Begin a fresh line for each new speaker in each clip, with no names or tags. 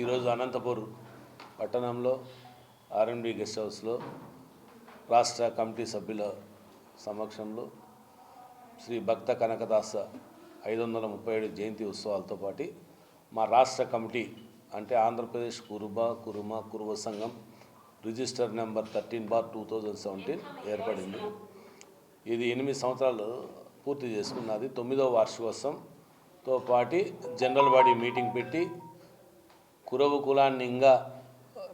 ఈరోజు అనంతపూర్ పట్టణంలో RMD guest హౌస్లో రాష్ట్ర కమిటీ సభ్యుల సమక్షంలో శ్రీ భక్త కనకదాస ఐదు వందల ముప్పై ఏడు జయంతి ఉత్సవాలతో పాటు మా రాష్ట్ర కమిటీ అంటే ఆంధ్రప్రదేశ్ కురుబ కురుమ కురువ సంఘం register number thirteen bar two thousand seventeen ఏర్పడింది. ఇది ఎనిమిది సంవత్సరాలు పూర్తి చేసుకున్నది. తొమ్మిదవ వార్షికోత్సవంతో పాటు జనరల్ బాడీ మీటింగ్ పెట్టి కురవ కులాన్ని ఇంకా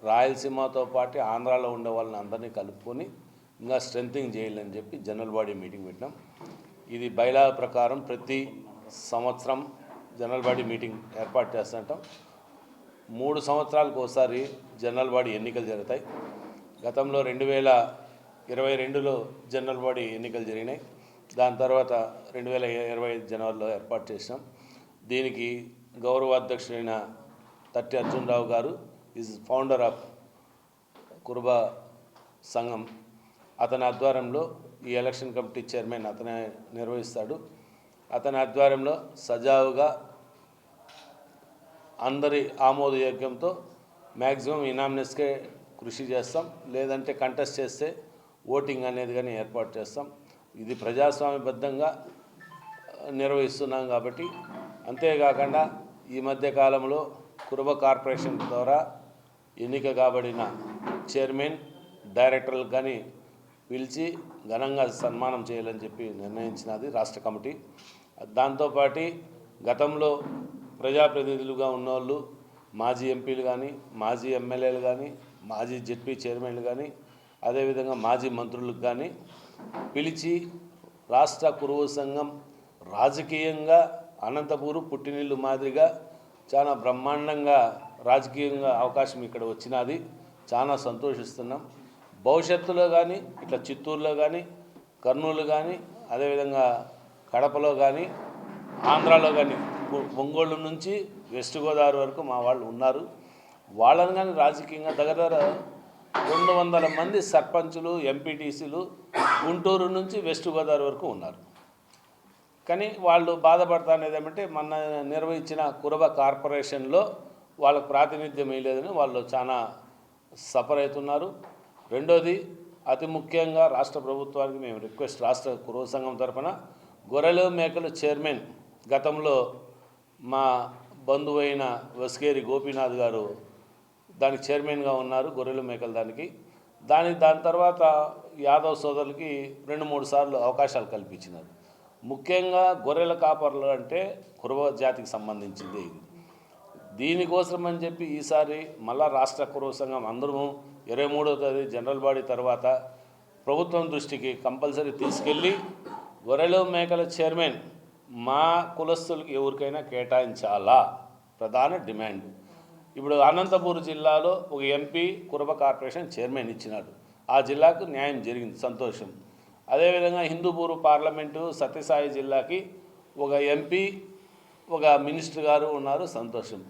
రాయలసీమతో పాటు ఆంధ్రాలో ఉండే వాళ్ళని అందరినీ కలుపుకొని ఇంకా స్ట్రెంథింగ్ చేయాలని చెప్పి జనరల్ బాడీ మీటింగ్ పెట్టినాం. ఇది బైలా ప్రకారం ప్రతి సంవత్సరం జనరల్ బాడీ మీటింగ్ ఏర్పాటు చేస్తుంటాం. మూడు సంవత్సరాలకు ఒకసారి జనరల్ బాడీ ఎన్నికలు జరుగుతాయి. గతంలో రెండు వేల ఇరవై రెండులో జనరల్ బాడీ ఎన్నికలు జరిగినాయి. దాని తర్వాత రెండు వేల ఇరవై జనవరిలో ఏర్పాటు చేసినాం. దీనికి గౌరవ అధ్యక్షుడైన తట్టి అర్జునరావు గారు ఈజ్ ఫౌండర్ ఆఫ్ కుర్బా సంఘం. అతని ఆధ్వర్యంలో ఈ ఎలక్షన్ కమిటీ చైర్మన్ అతనే నిర్వహిస్తాడు. అతని ఆధ్వర్యంలో సజావుగా అందరి ఆమోదయోగ్యంతో మ్యాక్సిమం ఇనామినెస్కే కృషి చేస్తాం. లేదంటే కంటెస్ట్ చేస్తే ఓటింగ్ అనేది కానీ ఏర్పాటు చేస్తాం. ఇది ప్రజాస్వామ్యబద్ధంగా నిర్వహిస్తున్నాం కాబట్టి అంతేకాకుండా ఈ మధ్య కాలంలో కురుబ కార్పొరేషన్ ద్వారా ఎన్నిక కాబడిన చైర్మన్ డైరెక్టర్లు కానీ పిలిచి ఘనంగా సన్మానం చేయాలని చెప్పి నిర్ణయించినది రాష్ట్ర కమిటీ. దాంతోపాటు గతంలో ప్రజాప్రతినిధులుగా ఉన్నవాళ్ళు మాజీ ఎంపీలు కానీ మాజీ ఎమ్మెల్యేలు కానీ మాజీ జెడ్పీ చైర్మన్లు కానీ అదేవిధంగా మాజీ మంత్రులకు కానీ పిలిచి రాష్ట్ర కురువు సంఘం రాజకీయంగా అనంతపూరు పుట్టినిల్లు మాదిరిగా చాలా బ్రహ్మాండంగా రాజకీయంగా అవకాశం ఇక్కడ వచ్చినది. చాలా సంతోషిస్తున్నాం. భవిష్యత్తులో కానీ ఇట్లా చిత్తూరులో కానీ కర్నూలు కానీ అదేవిధంగా కడపలో కానీ ఆంధ్రాలో కానీ ఒంగోలు నుంచి వెస్ట్ గోదావరి వరకు మా వాళ్ళు ఉన్నారు. వాళ్ళని కానీ రాజకీయంగా దగ్గర దగ్గర రెండు వందల మంది సర్పంచులు ఎంపీటీసీలు గుంటూరు నుంచి వెస్ట్ గోదావరి వరకు ఉన్నారు. కానీ వాళ్ళు బాధపడతానేది ఏమంటే మొన్న నిర్వహించిన కురబ కార్పొరేషన్లో వాళ్ళకు ప్రాతినిధ్యం లేదని వాళ్ళు చాలా సఫర్ అవుతున్నారు. రెండోది అతి ముఖ్యంగా రాష్ట్ర ప్రభుత్వానికి మేము రిక్వెస్ట్ రాష్ట్ర కురవ సంఘం తరఫున గొర్రెలు మేకలు చైర్మన్ గతంలో మా బంధువైన వస్కేరి గోపీనాథ్ గారు దానికి చైర్మన్గా ఉన్నారు గొర్రెలు మేకల దానికి. దాని దాని తర్వాత యాదవ్ సోదరులకి రెండు మూడు సార్లు అవకాశాలు కల్పించినారు. ముఖ్యంగా గొర్రెల కాపర్లు అంటే కురవ జాతికి సంబంధించింది. దీనికోసం అని చెప్పి ఈసారి మళ్ళా రాష్ట్ర కురవ సంఘం అందరము ఇరవై మూడో తేదీ జనరల్ బాడీ తర్వాత ప్రభుత్వం దృష్టికి కంపల్సరీ తీసుకెళ్ళి గొర్రెలు మేకల చైర్మన్ మా కులస్తులకి ఎవరికైనా కేటాయించాలా? ప్రధాన డిమాండ్. ఇప్పుడు అనంతపూర్ జిల్లాలో ఒక ఎంపీ కురబ కార్పొరేషన్ చైర్మన్ ఇచ్చినాడు. ఆ జిల్లాకు న్యాయం జరిగింది సంతోషం. అదేవిధంగా హిందూపూర్ పార్లమెంటు సత్యసాయి జిల్లాకి ఒక ఎంపీ ఒక మినిస్టర్ గారు ఉన్నారు సంతోషం.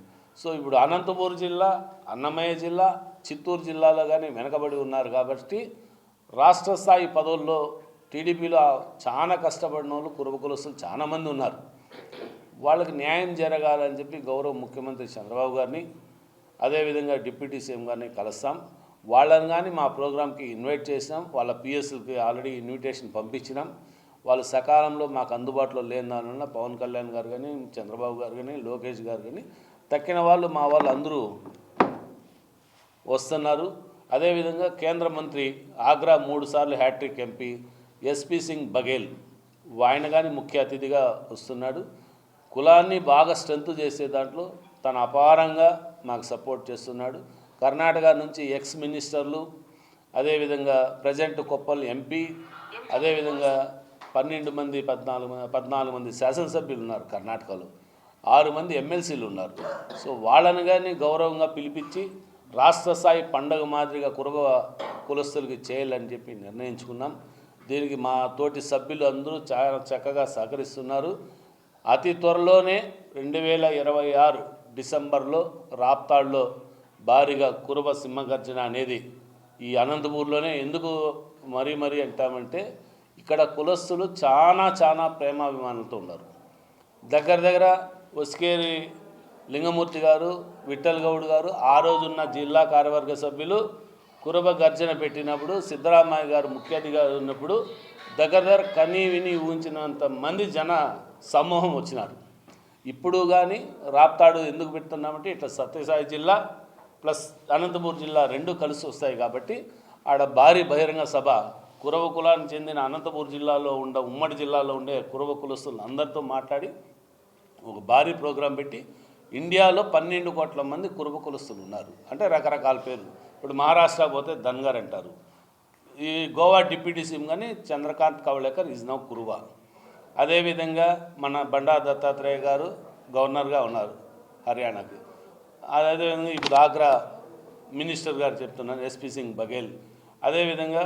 సో ఇప్పుడు అనంతపూర్ జిల్లా అన్నమయ్య జిల్లా చిత్తూరు జిల్లాలో కానీ వెనకబడి ఉన్నారు కాబట్టి రాష్ట్ర స్థాయి పదవుల్లో టీడీపీలో చాలా కష్టపడిన వాళ్ళు కురబకులస్తులు చాలామంది ఉన్నారు. వాళ్ళకి న్యాయం జరగాలని చెప్పి గౌరవ ముఖ్యమంత్రి చంద్రబాబు గారిని అదేవిధంగా డిప్యూటీ సీఎం గారిని కలుస్తాం. వాళ్ళని కానీ మా ప్రోగ్రామ్కి ఇన్వైట్ చేసినాం. వాళ్ళ పిఎస్ఎల్కి ఆల్రెడీ ఇన్విటేషన్ పంపించినాం. వాళ్ళు సకాలంలో మాకు అందుబాటులో లేని దానివల్ల పవన్ కళ్యాణ్ గారు కానీ చంద్రబాబు గారు కానీ లోకేష్ గారు కానీ తక్కిన వాళ్ళు మా వాళ్ళు అందరూ వస్తున్నారు. అదేవిధంగా కేంద్ర మంత్రి ఆగ్రా మూడు సార్లు hattrick MP SP Singh Baghel ఆయన కానీ ముఖ్య అతిథిగా వస్తున్నాడు. కులాన్ని బాగా స్ట్రెంత్ చేసే దాంట్లో తన అపారంగా మాకు సపోర్ట్ చేస్తున్నాడు. కర్ణాటక నుంచి ఎక్స్ మినిస్టర్లు అదేవిధంగా ప్రజెంట్ కొప్పల్ ఎంపీ అదేవిధంగా పన్నెండు మంది పద్నాలుగు మ- పద్నాలుగు మంది శాసనసభ్యులు ఉన్నారు కర్ణాటకలో. ఆరు మంది ఎమ్మెల్సీలు ఉన్నారు. సో వాళ్ళని కానీ గౌరవంగా పిలిపించి రాష్ట్ర స్థాయి పండగ మాదిరిగా కురబ కులస్తులకి చేయాలని చెప్పి నిర్ణయించుకున్నాం. దీనికి మా తోటి సభ్యులు అందరూ చాలా చక్కగా సహకరిస్తున్నారు. అతి త్వరలోనే రెండు వేల ఇరవై ఆరు డిసెంబర్లో రాప్తాడ్లో భారీగా కురవ సింహగర్జన అనేది ఈ అనంతపూర్లోనే ఎందుకు మరీ మరీ అంటామంటే ఇక్కడ కులస్తులు చాలా చాలా ప్రేమాభిమానులతో ఉన్నారు. దగ్గర దగ్గర ఉస్కేరి లింగమూర్తి గారు విఠల్ గౌడ్ గారు ఆ రోజున్న జిల్లా కార్యవర్గ సభ్యులు కురబ గర్జన పెట్టినప్పుడు సిద్ధరామయ్య గారు ముఖ్య అతిథిగా ఉన్నప్పుడు దగ్గర దగ్గర కనీ విని ఊహించినంత మంది జన సమూహం వచ్చినారు. ఇప్పుడు కానీ రాప్తాడు ఎందుకు పెడుతున్నామంటే ఇట్లా సత్యసాయి జిల్లా ప్లస్ అనంతపూర్ జిల్లా రెండు కలిసి వస్తాయి కాబట్టి ఆడ భారీ బహిరంగ సభ. కురవ కులానికి చెందిన అనంతపూర్ జిల్లాలో ఉండ ఉమ్మడి జిల్లాలో ఉండే కురవ కులస్తులు అందరితో మాట్లాడి ఒక భారీ ప్రోగ్రాం పెట్టి ఇండియాలో పన్నెండు కోట్ల మంది కురుబ కులస్తులు ఉన్నారు. అంటే రకరకాల పేర్లు. ఇప్పుడు మహారాష్ట్ర పోతే ధన్గర్ అంటారు. ఈ గోవా డిప్యూటీ సీఎం కానీ చంద్రకాంత్ కవళేకర్ ఈజ్ నౌ కురువా. అదేవిధంగా మన బండా దత్తాత్రేయ గారు గవర్నర్గా ఉన్నారు హర్యానాకి. అదేవిధంగా ఇప్పుడు ఆగ్రా మినిస్టర్ గారు చెప్తున్నారు ఎస్పీ సింగ్ బఘేల్. అదేవిధంగా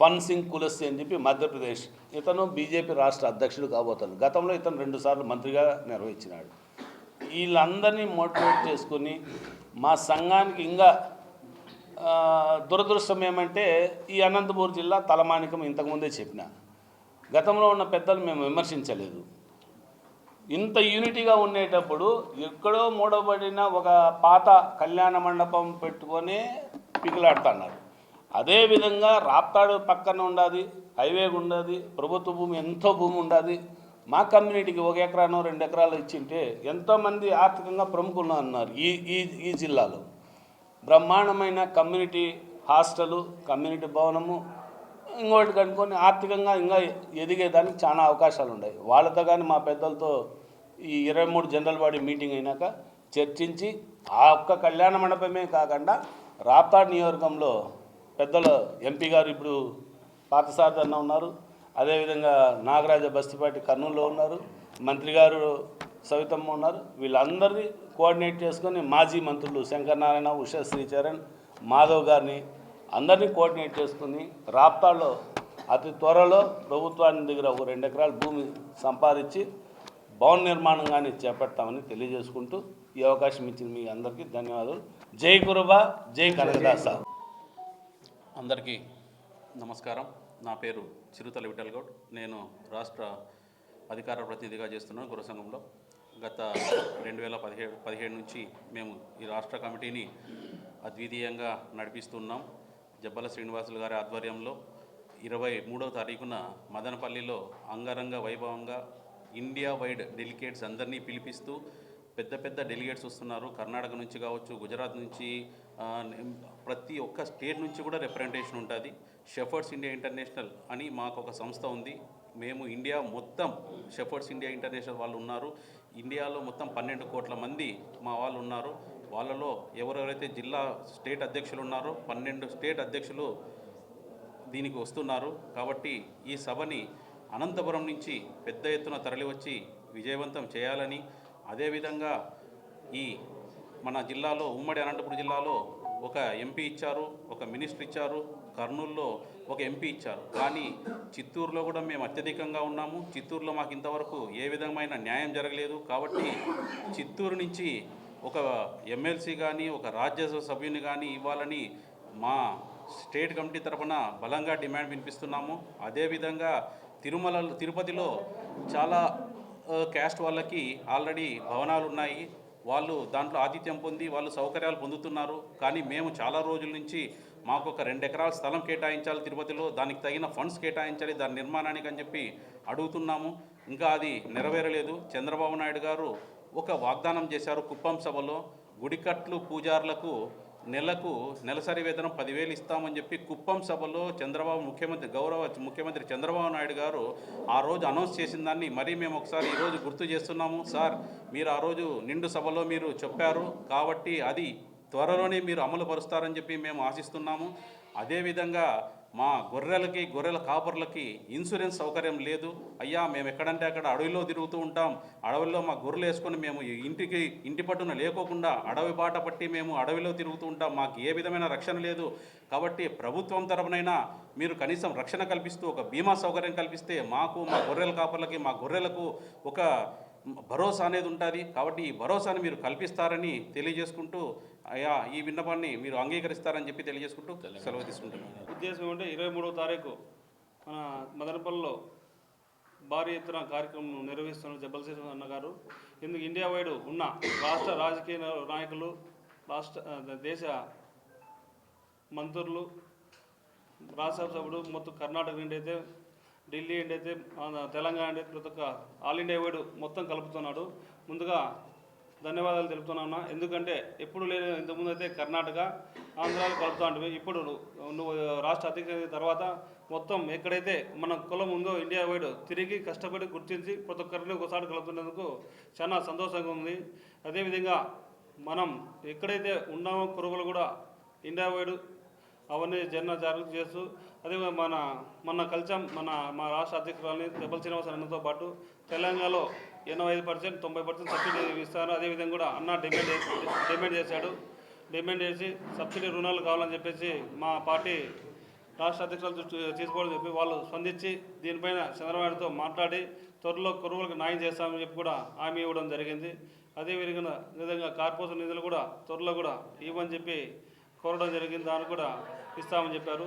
ఫన్ సింగ్ కులస్తి అని చెప్పి మధ్యప్రదేశ్ ఇతను బీజేపీ రాష్ట్ర అధ్యక్షుడు కాబోతాడు గతంలో ఇతను రెండుసార్లు మంత్రిగా నిర్వహించినాడు. వీళ్ళందరినీ మోటివేట్ చేసుకొని మా సంఘానికి ఇంకా దురదృష్టం ఏమంటే ఈ అనంతపూర్ జిల్లా తలమానికం ఇంతకుముందే చెప్పిన. గతంలో ఉన్న పెద్దలు మేము విమర్శించలేదు. ఇంత యూనిటీగా ఉండేటప్పుడు ఎక్కడో మూడబడిన ఒక పాత కళ్యాణ మండపం పెట్టుకొని పికిలాడుతున్నారు అదేవిధంగా రాప్తాడు పక్కన ఉండాది హైవే ఉండదు ప్రభుత్వ భూమి ఎంతో భూమి ఉండాది. మా కమ్యూనిటీకి ఒక ఎకరానో రెండు ఎకరాలు ఇచ్చింటే ఎంతోమంది ఆర్థికంగా ప్రముఖులు అన్నారు ఈ ఈ ఈ జిల్లాలో. బ్రహ్మాండమైన కమ్యూనిటీ హాస్టలు కమ్యూనిటీ భవనము ఇంకోటి కనుక్కొని ఆర్థికంగా ఇంకా ఎదిగేదానికి చాలా అవకాశాలు ఉన్నాయి. వాళ్ళతో కానీ మా పెద్దలతో ఈ ఇరవై మూడు జనరల్ బాడీ మీటింగ్ అయినాక చర్చించి ఆ ఒక్క కళ్యాణ మండపమే కాకుండా రాప్తాడ్ నియోజకవర్గంలో పెద్దలు ఎంపీ గారు ఇప్పుడు పాతసారథి అన్న ఉన్నారు. అదేవిధంగా నాగరాజ బస్తిపాటి కర్నూలులో ఉన్నారు. మంత్రి గారు సవితమ్మ ఉన్నారు. వీళ్ళందరినీ కోఆర్డినేట్ చేసుకొని మాజీ మంత్రులు శంకరనారాయణ ఉషా శ్రీచరణ్ మాధవ్ గారిని అందరినీ కోఆర్డినేట్ చేసుకుని రాప్తాడ్లో అతి త్వరలో ప్రభుత్వాన్ని దగ్గర ఒక రెండు ఎకరాల భూమి సంపాదించి భవన నిర్మాణం కానీ చేపడతామని తెలియజేసుకుంటూ ఈ అవకాశం ఇచ్చిన మీ అందరికీ ధన్యవాదాలు. జై కురుబా జై కనకదాస.
అందరికీ నమస్కారం. నా పేరు చిరుతల విఠల్ గౌడ్. నేను రాష్ట్ర అధికార ప్రతినిధిగా చేస్తున్నాను గురుసంఘంలో గత రెండు వేల పదిహేడు పదిహేడు నుంచి మేము ఈ రాష్ట్ర కమిటీని అద్వితీయంగా నడిపిస్తున్నాం. జబ్బల శ్రీనివాసులు గారి ఆధ్వర్యంలో ఇరవై మూడవ తారీఖున మదనపల్లిలో అంగరంగ వైభవంగా ఇండియా వైడ్ డెలిగేట్స్ అందరినీ పిలిపిస్తూ పెద్ద పెద్ద డెలిగేట్స్ వస్తున్నారు. కర్ణాటక నుంచి కావచ్చు గుజరాత్ నుంచి ప్రతి ఒక్క స్టేట్ నుంచి కూడా రిప్రజెంటేషన్ ఉంటుంది. షెఫర్డ్స్ ఇండియా ఇంటర్నేషనల్ అని మాకు ఒక సంస్థ ఉంది. మేము ఇండియా మొత్తం షెఫర్డ్స్ ఇండియా ఇంటర్నేషనల్ వాళ్ళు ఉన్నారు. ఇండియాలో మొత్తం పన్నెండు కోట్ల మంది మా వాళ్ళు ఉన్నారు. వాళ్ళలో ఎవరెవరైతే జిల్లా స్టేట్ అధ్యక్షులు ఉన్నారో పన్నెండు స్టేట్ అధ్యక్షులు దీనికి వస్తున్నారు. కాబట్టి ఈ సభని అనంతపురం నుంచి పెద్ద ఎత్తున తరలివచ్చి విజయవంతం చేయాలని అదేవిధంగా ఈ మన జిల్లాలో ఉమ్మడి అనంతపురం జిల్లాలో ఒక ఎంపీ ఇచ్చారు ఒక మినిస్టర్ ఇచ్చారు కర్నూలులో ఒక ఎంపీ ఇచ్చారు. కానీ చిత్తూరులో కూడా మేము అత్యధికంగా ఉన్నాము. చిత్తూరులో మాకు ఇంతవరకు ఏ విధమైన న్యాయం జరగలేదు. కాబట్టి చిత్తూరు నుంచి ఒక ఎమ్మెల్సీ కానీ ఒక రాజ్యసభ సభ్యుని కానీ ఇవ్వాలని మా స్టేట్ కమిటీ తరఫున బలంగా డిమాండ్ వినిపిస్తున్నాము. అదేవిధంగా తిరుమల తిరుపతిలో చాలా క్యాస్ట్ వాళ్ళకి ఆల్రెడీ భవనాలు ఉన్నాయి. వాళ్ళు దాంట్లో ఆతిథ్యం పొంది వాళ్ళు సౌకర్యాలు పొందుతున్నారు. కానీ మేము చాలా రోజుల నుంచి మాకు ఒక రెండు ఎకరాల స్థలం కేటాయించాలి తిరుపతిలో దానికి తగిన ఫండ్స్ కేటాయించాలి దాని నిర్మాణానికి అని చెప్పి అడుగుతున్నాము. ఇంకా అది నెరవేరలేదు. చంద్రబాబు నాయుడు గారు ఒక వాగ్దానం చేశారు కుప్పం సభలో. గుడికట్లు పూజారులకు నెలకు నెలసరి వేతనం పదివేలు ఇస్తామని చెప్పి కుప్పం సభలో చంద్రబాబు ముఖ్యమంత్రి గౌరవ ముఖ్యమంత్రి చంద్రబాబు నాయుడు గారు ఆ రోజు అనౌన్స్ చేసిన దాన్ని మరీ మేము ఒకసారి ఈరోజు గుర్తు చేస్తున్నాము. సార్ మీరు ఆ రోజు నిండు సభలో మీరు చెప్పారు కాబట్టి అది త్వరలోనే మీరు అమలు పరుస్తారని చెప్పి మేము ఆశిస్తున్నాము. అదేవిధంగా మా గొర్రెలకి గొర్రెల కాపర్లకి ఇన్సూరెన్స్ సౌకర్యం లేదు. అయ్యా మేము ఎక్కడంటే అక్కడ అడవిలో తిరుగుతూ ఉంటాం. అడవిలో మా గొర్రెలు వేసుకొని మేము ఇంటికి ఇంటి పట్టున లేకోకుండా అడవి బాట పట్టి మేము అడవిలో తిరుగుతూ ఉంటాం. మాకు ఏ విధమైన రక్షణ లేదు. కాబట్టి ప్రభుత్వం తరపునైనా మీరు కనీసం రక్షణ కల్పిస్తూ ఒక బీమా సౌకర్యం కల్పిస్తే మాకు మా గొర్రెల కాపర్లకి మా గొర్రెలకు ఒక భరోసా అనేది ఉంటుంది. కాబట్టి ఈ భరోసాని మీరు కల్పిస్తారని తెలియజేసుకుంటూ అయ్యా ఈ విన్నపాన్ని మీరు అంగీకరిస్తారని చెప్పి తెలియజేసుకుంటూ సెలవు తీసుకుంటున్నాను.
ఉద్దేశం అంటే ఇరవై మూడవ తారీఖు మన మదనపల్లిలో భారీ ఎత్తున కార్యక్రమం నిర్వహిస్తున్న జబ్బలసేన అన్నగారు ఇందుకు ఇండియా వైడ్ ఉన్న రాష్ట్ర రాజకీయ నాయకులు రాష్ట్ర దేశ మంత్రులు రాజ్యసభ సభ్యుడు మొత్తం కర్ణాటక నుండి అయితే ఢిల్లీ నుండి అయితే తెలంగాణ నుండి అయితే ప్రతి ఒక్క ఆల్ ఇండియా వైడ్ మొత్తం కలుపుతున్నాడు. ముందుగా ధన్యవాదాలు తెలుపుతున్నాను ఎందుకంటే ఎప్పుడు లేదు ఇంతకుముందు అయితే కర్ణాటక ఆంధ్రాలో కలుపుతా ఉంటుంది ఇప్పుడు నువ్వు రాష్ట్ర అధికారి తర్వాత మొత్తం ఎక్కడైతే మన కులం ఉందో ఇండియా వైడ్ తిరిగి కష్టపడి గుర్తించి ప్రతి ఒక్కరిని ఒకసారి కలుపుతున్నందుకు చాలా సంతోషంగా ఉంది. అదేవిధంగా మనం ఎక్కడైతే ఉన్నామో కురువులు కూడా ఇండియా వైడ్ అవన్నీ జన జాగ్రత్త చేస్తూ అదే మన మన కల్చం మన మా రాష్ట్ర అధ్యక్షురాలని దెబ్బల శ్రీనివాస అన్నతో పాటు తెలంగాణలో ఎనభై ఐదు పర్సెంట్ తొంభై పర్సెంట్ సబ్సిడీ ఇస్తాను. అదేవిధంగా కూడా అన్న డిమాండ్ చేసి- డిమాండ్ చేశాడు. డిమాండ్ చేసి సబ్సిడీ రుణాలు కావాలని చెప్పేసి మా పార్టీ రాష్ట్ర అధ్యక్షులు దృష్టి తీసుకోవాలని చెప్పి వాళ్ళు స్పందించి దీనిపైన చంద్రబాబుతో మాట్లాడి త్వరలో కురువులకు న్యాయం చేస్తామని చెప్పి కూడా హామీ ఇవ్వడం జరిగింది. అదేవిధంగా విధంగా కార్పొరేషన్ నిధులు కూడా త్వరలో కూడా ఇవ్వని చెప్పి కోరడం జరిగింది. దాన్ని కూడా ఇస్తామని చెప్పారు.